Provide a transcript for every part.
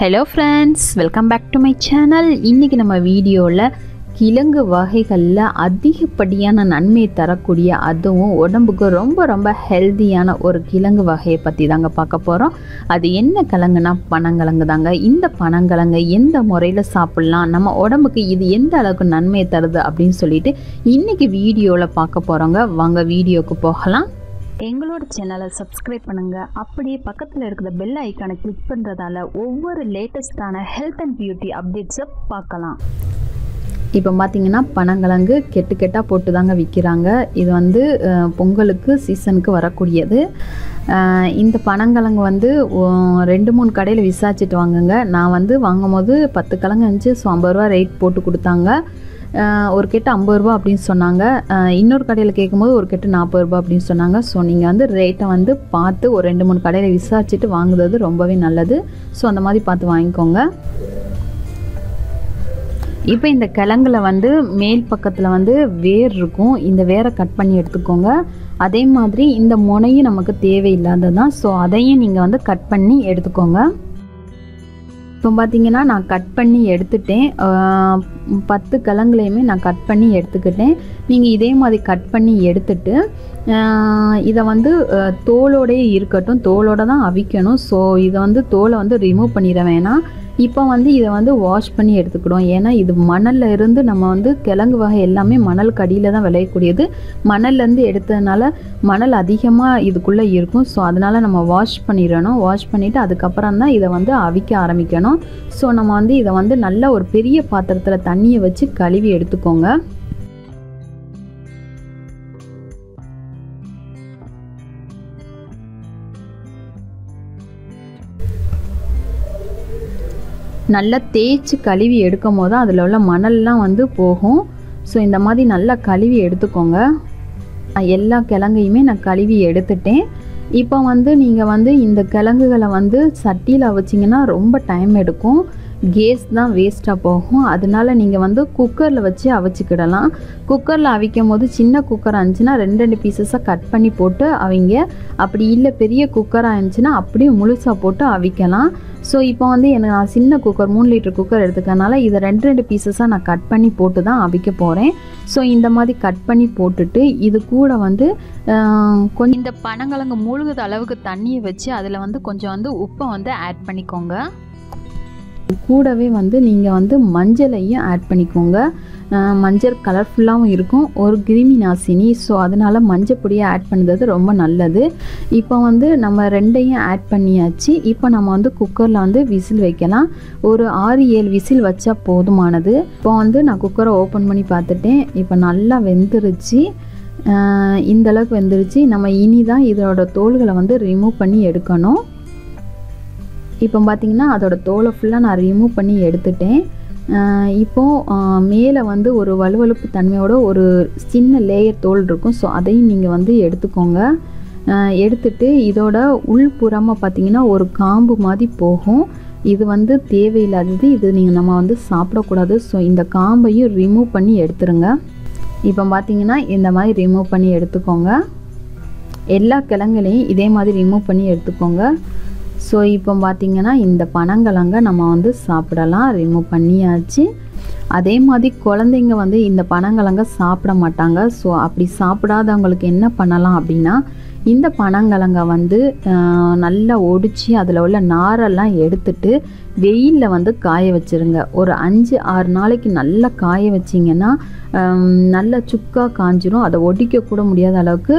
Hello friends welcome back to my channel இன்றைக்கி நம்ம வீடியோவில் கிழங்கு வகைகளில் அதிகப்படியான நன்மை தரக்கூடிய அதுவும் உடம்புக்கு ரொம்ப ரொம்ப ஹெல்த்தியான ஒரு கிழங்கு வகையை பற்றி தாங்க பார்க்க போகிறோம் அது என்ன கிழங்குனா பனங்கிழங்கு தாங்க. இந்த பனங்கிழங்கு எந்த முறையில் சாப்பிட்லாம் நம்ம உடம்புக்கு இது எந்த அளவுக்கு நன்மையை தருது அப்படின்னு சொல்லிட்டு இன்றைக்கி வீடியோவில் பார்க்க போகிறோங்க வாங்க வீடியோவுக்கு போகலாம். எங்களோட சேனலை சப்ஸ்கிரைப் பண்ணுங்கள் அப்படியே பக்கத்தில் இருக்கிற பெல் ஐக்கானை கிளிக் பண்ணுறதால ஒவ்வொரு லேட்டஸ்டான ஹெல்த் அண்ட் பியூட்டி அப்டேட்ஸை பார்க்கலாம். இப்போ பார்த்தீங்கன்னா பனங்கிழங்கு கெட்டு கெட்டாக போட்டு தாங்க விற்கிறாங்க இது வந்து பொங்கலுக்கு சீசனுக்கு வரக்கூடியது. இந்த பனங்கிழங்கு வந்து ரெண்டு மூணு கடையில் விசாரிச்சுட்டு வாங்குங்க. நான் வந்து வாங்கும் போது பத்து கிழங்கு இருந்துச்சு. ஸோ ஐம்பது ரூபா ரேட் போட்டு கொடுத்தாங்க. ஒரு கெட்டு ஐம்பது ரூபா அப்படின்னு சொன்னாங்க. இன்னொரு கடையில் கேட்கும்போது ஒரு கெட்டு நாற்பது ரூபா அப்படின்னு சொன்னாங்க. ஸோ நீங்கள் வந்து ரேட்டை வந்து பார்த்து ஒரு ரெண்டு மூணு கடையில் விசாரிச்சுட்டு வாங்குறது ரொம்பவே நல்லது. ஸோ அந்த மாதிரி பார்த்து வாங்கிக்கோங்க. இப்போ இந்த கிழங்குல வந்து மேல் பக்கத்தில் வந்து வேர் இருக்கும். இந்த வேரை கட் பண்ணி எடுத்துக்கோங்க. அதே மாதிரி இந்த முனையும் நமக்கு தேவையில்லாதது தான் ஸோ அதையும் நீங்கள் வந்து கட் பண்ணி எடுத்துக்கோங்க. இப்போ பார்த்தீங்கன்னா நான் கட் பண்ணி எடுத்துட்டேன். பத்து கிழங்குலையுமே நான் கட் பண்ணி எடுத்துக்கிட்டேன். நீங்கள் இதே மாதிரி கட் பண்ணி எடுத்துட்டு இதை வந்து ஆஹ் இருக்கட்டும். தோலோட தான் அவிக்கணும். ஸோ இதை வந்து தோலை வந்து ரிமூவ் பண்ணிட வேணாம். இப்போ வந்து இதை வந்து வாஷ் பண்ணி எடுத்துக்கிடும் ஏன்னா இது மணல்ல இருந்து நம்ம வந்து கிழங்கு வகை எல்லாமே மணல் கடியில் தான் விளையக்கூடியது. மணல்லேருந்து எடுத்ததுனால மணல் அதிகமாக இதுக்குள்ளே இருக்கும். ஸோ அதனால் நம்ம வாஷ் பண்ணிடணும். வாஷ் பண்ணிவிட்டு அதுக்கப்புறம் தான் இதை வந்து அவிக்க ஆரம்பிக்கணும். ஸோ நம்ம வந்து இதை வந்து நல்ல ஒரு பெரிய பாத்திரத்தில் தண்ணியை வச்சு கழுவி எடுத்துக்கோங்க. நல்லா தேய்ச்சி கழுவி எடுக்கும் போது அதில் உள்ள மணல்லாம் வந்து போகும். ஸோ இந்த மாதிரி நல்லா கழுவி எடுத்துக்கோங்க. எல்லா கிழங்கையுமே நான் கழுவி எடுத்துட்டேன். இப்போ வந்து நீங்கள் வந்து இந்த கிழங்குகளை வந்து சட்டியில் வச்சிங்கன்னா ரொம்ப டைம் எடுக்கும். கேஸ் தான் வேஸ்ட்டாக போகும். அதனால நீங்கள் வந்து குக்கரில் வச்சு அவிச்சிக்கிடலாம். குக்கரில் அவிக்கும் போது சின்ன குக்கராக இருந்துச்சுன்னா ரெண்டு ரெண்டு பீசஸாக கட் பண்ணி போட்டு அவிங்க. அப்படி இல்லை பெரிய குக்கராக இருந்துச்சுன்னா அப்படியே முழுசாக போட்டு அவிக்கலாம். ஸோ இப்போ வந்து எனக்கு நான் சின்ன குக்கர் மூணு லிட்டர் குக்கர் எடுத்துக்கனால இதை ரெண்டு ரெண்டு பீசஸாக நான் கட் பண்ணி போட்டு தான் அவிக்க போகிறேன் ஸோ இந்த மாதிரி கட் பண்ணி போட்டுட்டு இது கூட வந்து கொஞ்சம் இந்த பனங்கிழங்கு மூழ்குத அளவுக்கு தண்ணியை வச்சு அதில் வந்து கொஞ்சம் வந்து உப்பை வந்து ஆட் பண்ணிக்கோங்க. கூடவே வந்து நீங்கள் வந்து மஞ்சளையும் ஆட் பண்ணிக்கோங்க. மஞ்சள் கலர்ஃபுல்லாகவும் இருக்கும். ஒரு கிருமி நாசினி. ஸோ அதனால் மஞ்சள் பொடியை ஆட் பண்ணுறது ரொம்ப நல்லது. இப்போ வந்து நம்ம ரெண்டையும் ஆட் பண்ணியாச்சு. இப்போ நம்ம வந்து குக்கரில் வந்து விசில் வைக்கலாம். ஒரு ஆறு ஏழு விசில் வச்சா போதுமானது. இப்போ வந்து நான் குக்கரை ஓப்பன் பண்ணி பார்த்துட்டேன். இப்போ நல்லா வெந்துருச்சு. இந்தளவுக்கு வெந்துருச்சு. நம்ம இனி தான் இதோட தோல்களை வந்து ரிமூவ் பண்ணி எடுக்கணும். இப்போ பார்த்தீங்கன்னா அதோட தோலை ஃபுல்லாக நான் ரிமூவ் பண்ணி எடுத்துட்டேன். இப்போது மேலே வந்து ஒரு வலுவழுப்பு தன்மையோட ஒரு சின்ன லேயர் தோல் இருக்கும். ஸோ அதையும் நீங்கள் வந்து எடுத்துக்கோங்க. எடுத்துட்டு இதோட உள்புறமாக பார்த்தீங்கன்னா ஒரு காம்பு மாதிரி போகும். இது வந்து தேவையில்லாதது இது நீங்கள் நம்ம வந்து சாப்பிடக்கூடாது. ஸோ இந்த காம்பையும் ரிமூவ் பண்ணி எடுத்துருங்க. இப்போ பார்த்தீங்கன்னா இந்த மாதிரி ரிமூவ் பண்ணி எடுத்துக்கோங்க. எல்லா கிழங்குலையும் இதே மாதிரி ரிமூவ் பண்ணி எடுத்துக்கோங்க. ஸோ இப்போ பார்த்தீங்கன்னா இந்த பனங்கிழங்க நம்ம வந்து சாப்பிடலாம். ரிமூவ் பண்ணியாச்சு. அதே மாதிரி குழந்தைங்க வந்து இந்த பனங்கிழங்க சாப்பிட மாட்டாங்க. ஸோ அப்படி சாப்பிடாதவங்களுக்கு என்ன பண்ணலாம் அப்படின்னா இந்த பனங்கிழங்க வந்து நல்லா ஒடிச்சு அதில் உள்ள நாரெல்லாம் எடுத்துட்டு வெயிலில் வந்து காய வச்சிருங்க. ஒரு அஞ்சு ஆறு நாளைக்கு நல்லா காய வச்சிங்கன்னா நல்லா சுக்காக காஞ்சிரும். அதை ஒடிக்க கூட முடியாத அளவுக்கு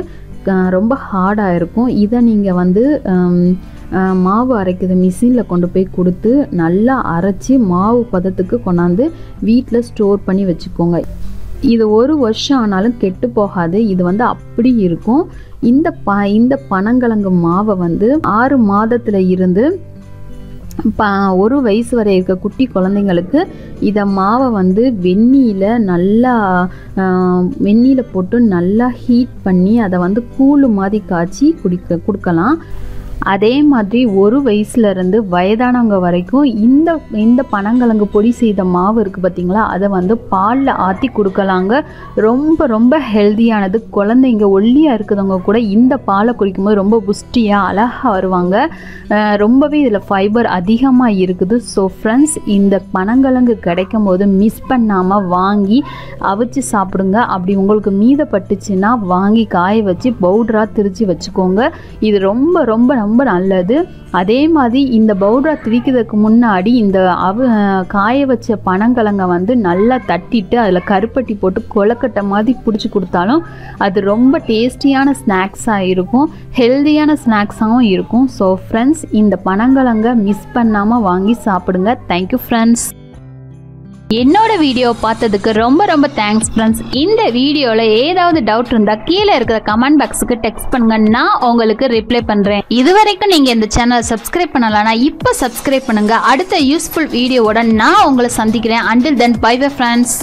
ரொம்ப ஹார்டாக இருக்கும் இதை நீங்கள் வந்து மாவு அரைக்கிற மிஷினில் கொண்டு போய் கொடுத்து நல்லா அரைச்சி மாவு பதத்துக்கு கொண்டாந்து வீட்டில் ஸ்டோர் பண்ணி வச்சுக்கோங்க. இது ஒரு வருஷம் ஆனாலும் கெட்டு போகாது. இது வந்து அப்படி இருக்கும். இந்த ப இந்த பனங்கிழங்கு மாவை வந்து ஆறு மாதத்தில் இருந்து ஒரு வயசு வரை இருக்க குட்டி குழந்தைங்களுக்கு இதை மாவை வந்து வெந்நியில் நல்லா வெந்நியில் போட்டு நல்லா ஹீட் பண்ணி அதை வந்து கூழு மாதிரி காய்ச்சி குடிக்க கொடுக்கலாம். அதே மாதிரி ஒரு வயசுலேருந்து வயதானவங்க வரைக்கும் இந்த இந்த பனங்கிழங்கு பொடி செய்த மாவு இருக்குது பார்த்தீங்களா அதை வந்து பாலில் ஆற்றி கொடுக்கலாங்க. ரொம்ப ரொம்ப ஹெல்தியானது குழந்தைங்க ஒல்லியாக இருக்கிறவங்க கூட இந்த பாலை குடிக்கும்போது ரொம்ப புஷ்டியாக அழகாக வருவாங்க. ரொம்பவே இதில் ஃபைபர் அதிகமாக இருக்குது. ஸோ ஃப்ரெண்ட்ஸ் இந்த பனங்கிழங்கு கிடைக்கும் போது மிஸ் பண்ணாமல் வாங்கி அவிச்சு சாப்பிடுங்க. அப்படி உங்களுக்கு மீதப்பட்டுச்சுன்னா வாங்கி காய வச்சு பவுடராக திரித்து வச்சுக்கோங்க. இது ரொம்ப ரொம்ப ரொம்ப நல்லது. அதே மாதிரி இந்த பவுடரா திரிக்கிறதுக்கு முன்னாடி இந்த அவ காய வச்ச பனங்கிழங்க வந்து நல்லா தட்டிட்டு அதில் கருப்பட்டி போட்டு கொலக்கட்டை மாதிரி பிடிச்சி கொடுத்தாலும் அது ரொம்ப டேஸ்டியான ஸ்நாக்ஸாக இருக்கும். ஹெல்தியான ஸ்நாக்ஸாகவும் இருக்கும். ஸோ ஃப்ரெண்ட்ஸ் இந்த பனங்கிழங்க மிஸ் பண்ணாமல் வாங்கி சாப்பிடுங்க. தேங்க்யூ ஃப்ரெண்ட்ஸ் என்னோட வீடியோ பார்த்ததுக்கு ரொம்ப ரொம்ப தேங்க்ஸ் ஃப்ரெண்ட்ஸ் இந்த வீடியோவில் ஏதாவது டவுட் இருந்தால் கீழே இருக்கிற கமெண்ட் பாக்ஸுக்கு டெக்ஸ்ட் பண்ணுங்க. நான் உங்களுக்கு ரிப்ளை பண்ணுறேன் இது வரைக்கும் நீங்கள் இந்த சேனலை சப்ஸ்கிரைப் பண்ணலன்னா இப்போ சப்ஸ்கிரைப் பண்ணுங்க. அடுத்த யூஸ்ஃபுல் வீடியோவோட நான் உங்களை சந்திக்கிறேன். Until then bye bye friends